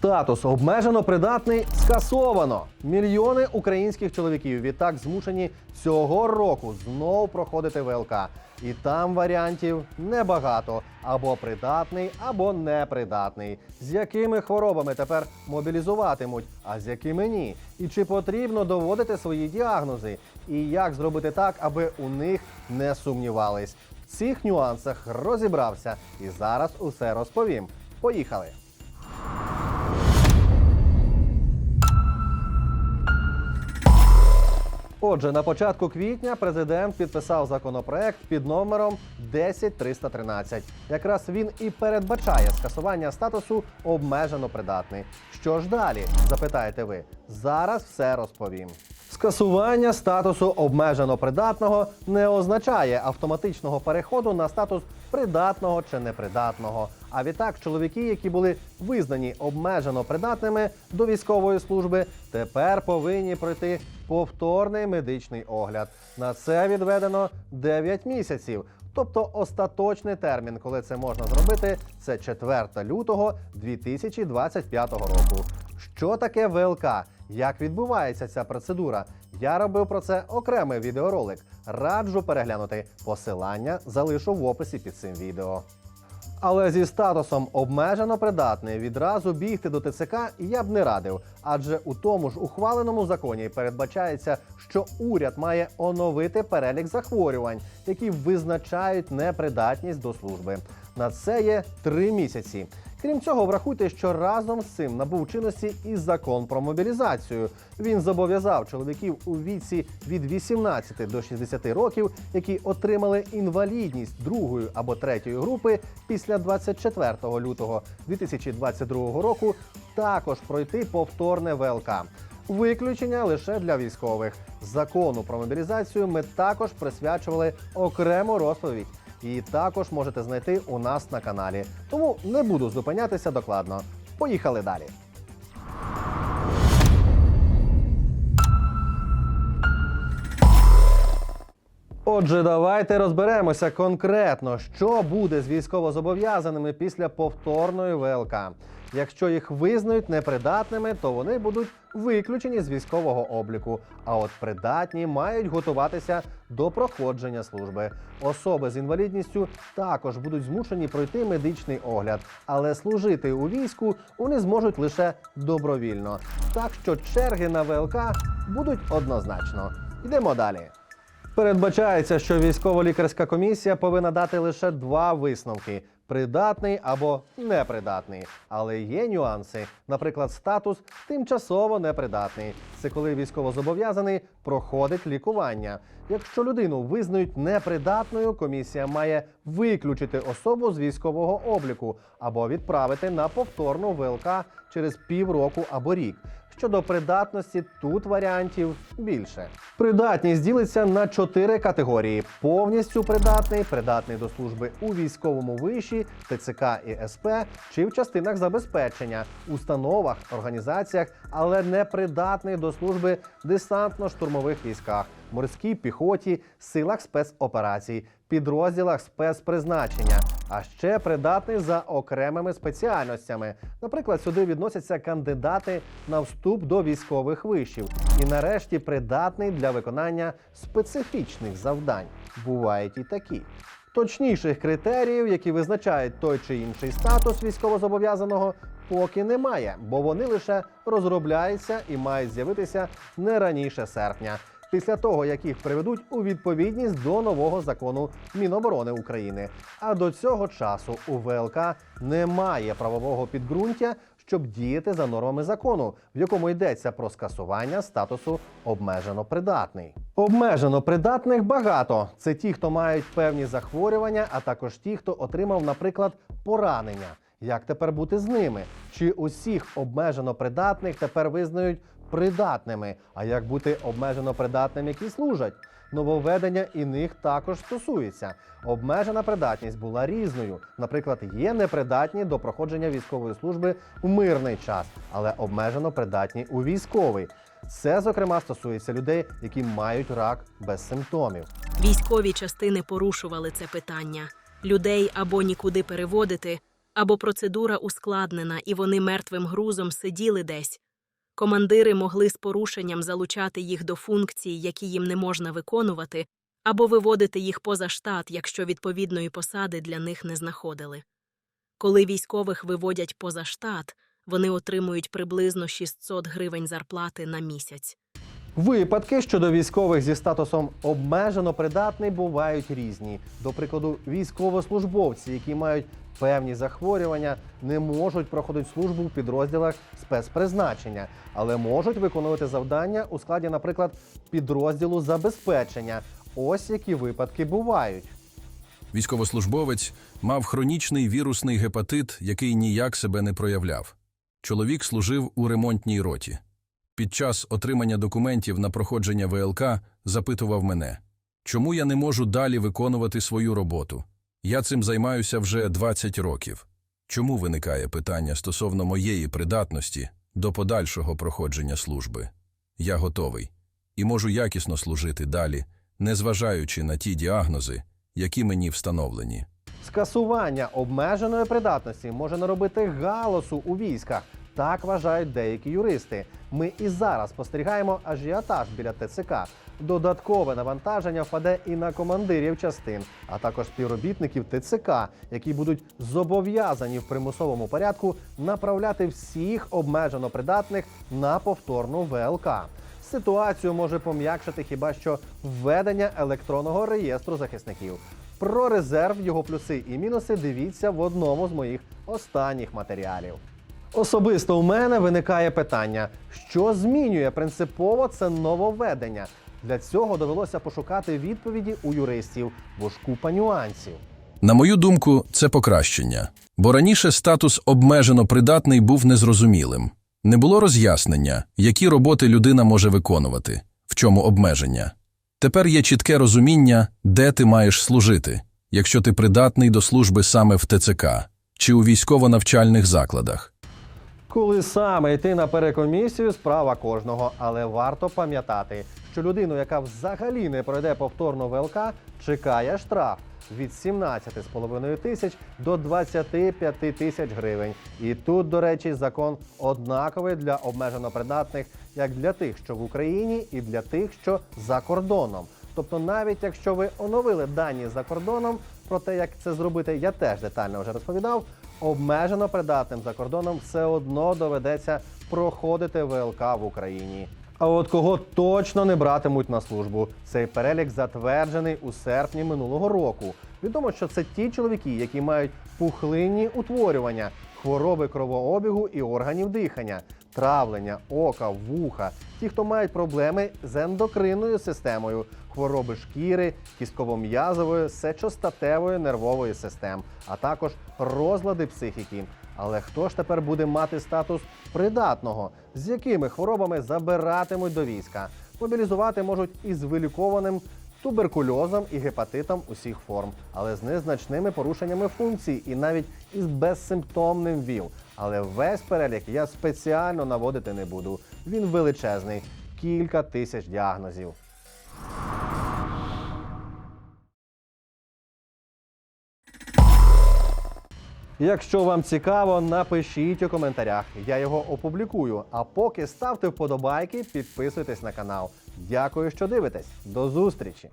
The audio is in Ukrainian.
Статус обмежено придатний скасовано. Мільйони українських чоловіків відтак змушені цього року знов проходити ВЛК. І там варіантів небагато: або придатний, або непридатний. З якими хворобами тепер мобілізуватимуть, а з якими ні? І чи потрібно доводити свої діагнози? І як зробити так, аби у них не сумнівались? В цих нюансах розібрався і зараз усе розповім. Поїхали! Отже, на початку квітня президент підписав законопроект під номером 10313. Якраз він і передбачає скасування статусу обмежено придатний. Що ж далі? Запитаєте ви? Зараз все розповім. Скасування статусу обмежено придатного не означає автоматичного переходу на статус придатного чи непридатного. А відтак, чоловіки, які були визнані обмежено придатними до військової служби, тепер повинні пройти повторний медичний огляд. На це відведено 9 місяців. Тобто остаточний термін, коли це можна зробити, це 4 лютого 2025 року. Що таке ВЛК? Як відбувається ця процедура? Я робив про це окремий відеоролик. Раджу переглянути. Посилання залишу в описі під цим відео. Але зі статусом обмежено придатний відразу бігти до ТЦК я б не радив, адже у тому ж ухваленому законі передбачається, що уряд має оновити перелік захворювань, які визначають непридатність до служби. На це є три місяці. Крім цього, врахуйте, що разом з цим набув чинності і закон про мобілізацію. Він зобов'язав чоловіків у віці від 18 до 60 років, які отримали інвалідність другої або третьої групи після 24 лютого 2022 року, також пройти повторне ВЛК. Виключення лише для військових. Закону про мобілізацію ми також присвячували окрему розповідь. Її також можете знайти у нас на каналі. Тому не буду зупинятися докладно. Поїхали далі. Отже, давайте розберемося конкретно, що буде з військовозобов'язаними після повторної ВЛК. Якщо їх визнають непридатними, то вони будуть виключені з військового обліку. А от придатні мають готуватися до проходження служби. Особи з інвалідністю також будуть змушені пройти медичний огляд, але служити у війську вони зможуть лише добровільно. Так що черги на ВЛК будуть однозначно. Йдемо далі. Передбачається, що військово-лікарська комісія повинна дати лише два висновки: придатний або непридатний. Але є нюанси. Наприклад, статус тимчасово непридатний. Це коли військовозобов'язаний проходить лікування. Якщо людину визнають непридатною, комісія має виключити особу з військового обліку або відправити на повторну ВЛК через півроку або рік. Щодо придатності, тут варіантів більше. Придатність ділиться на чотири категорії: повністю придатний, придатний до служби у військовому виші, ТЦК і СП чи в частинах забезпечення, установах, організаціях, але не придатний до служби десантно-штурмових військах, морській піхоті, силах спецоперацій, підрозділах спецпризначення, а ще придатний за окремими спеціальностями. Наприклад, сюди відносяться кандидати на вступ до військових вишів. І нарешті придатний для виконання специфічних завдань. Бувають і такі. Точніших критеріїв, які визначають той чи інший статус військовозобов'язаного, поки немає, бо вони лише розробляються і мають з'явитися не раніше серпня. Після того, як їх приведуть у відповідність до нового закону Міноборони України. А до цього часу у ВЛК немає правового підґрунтя, щоб діяти за нормами закону, в якому йдеться про скасування статусу обмежено придатний. Обмежено придатних багато. Це ті, хто мають певні захворювання, а також ті, хто отримав, наприклад, поранення. Як тепер бути з ними? Чи усіх обмежено придатних тепер визнають придатними? А як бути обмежено придатним, які служать? Нововведення і них також стосується. Обмежена придатність була різною. Наприклад, є непридатні до проходження військової служби в мирний час, але обмежено придатні у військовий. Це, зокрема, стосується людей, які мають рак без симптомів. Військові частини порушували це питання. Людей або нікуди переводити, або процедура ускладнена, і вони мертвим грузом сиділи десь. Командири могли з порушенням залучати їх до функцій, які їм не можна виконувати, або виводити їх поза штат, якщо відповідної посади для них не знаходили. Коли військових виводять поза штат, вони отримують приблизно 600 гривень зарплати на місяць. Випадки щодо військових зі статусом обмежено придатний бувають різні. До прикладу, військовослужбовці, які мають певні захворювання, не можуть проходити службу в підрозділах спецпризначення, але можуть виконувати завдання у складі, наприклад, підрозділу забезпечення. Ось які випадки бувають. Військовослужбовець мав хронічний вірусний гепатит, який ніяк себе не проявляв. Чоловік служив у ремонтній роті. Під час отримання документів на проходження ВЛК запитував мене, чому я не можу далі виконувати свою роботу? Я цим займаюся вже 20 років. Чому виникає питання стосовно моєї придатності до подальшого проходження служби? Я готовий і можу якісно служити далі, незважаючи на ті діагнози, які мені встановлені. Скасування обмеженої придатності може наробити галасу у військах. Так вважають деякі юристи. Ми і зараз спостерігаємо ажіотаж біля ТЦК. Додаткове навантаження впаде і на командирів частин, а також співробітників ТЦК, які будуть зобов'язані в примусовому порядку направляти всіх обмежено придатних на повторну ВЛК. Ситуацію може пом'якшити хіба що введення електронного реєстру захисників. Про резерв, його плюси і мінуси дивіться в одному з моїх останніх матеріалів. Особисто у мене виникає питання, що змінює принципово це нововведення. Для цього довелося пошукати відповіді у юристів, бо ж купа нюансів. На мою думку, це покращення, бо раніше статус обмежено придатний був незрозумілим. Не було роз'яснення, які роботи людина може виконувати, в чому обмеження. Тепер є чітке розуміння, де ти маєш служити, якщо ти придатний до служби саме в ТЦК чи у військово-навчальних закладах. Коли саме йти на перекомісію, справа кожного, але варто пам'ятати, що людину, яка взагалі не пройде повторно ВЛК, чекає штраф від 17,5 тисяч до 25 тисяч гривень. І тут, до речі, закон однаковий для обмежено придатних як для тих, що в Україні, і для тих, що за кордоном. Тобто, навіть якщо ви оновили дані за кордоном, про те, як це зробити, я теж детально вже розповідав. Обмежено придатним за кордоном все одно доведеться проходити ВЛК в Україні. А от кого точно не братимуть на службу, цей перелік затверджений у серпні минулого року. Відомо, що це ті чоловіки, які мають пухлинні утворювання, хвороби кровообігу і органів дихання, травлення, ока, вуха, ті, хто мають проблеми з ендокринною системою, хвороби шкіри, кістково-м'язової, сечостатевої нервової систем, а також розлади психіки. Але хто ж тепер буде мати статус придатного? З якими хворобами забиратимуть до війська? Мобілізувати можуть із вилікованим туберкульозом і гепатитом усіх форм, але з незначними порушеннями функцій і навіть із безсимптомним ВІЛ. Але весь перелік я спеціально наводити не буду. Він величезний кілька тисяч діагнозів. Якщо вам цікаво, напишіть у коментарях. Я його опублікую. А поки ставте вподобайки, підписуйтесь на канал. Дякую, що дивитесь. До зустрічі!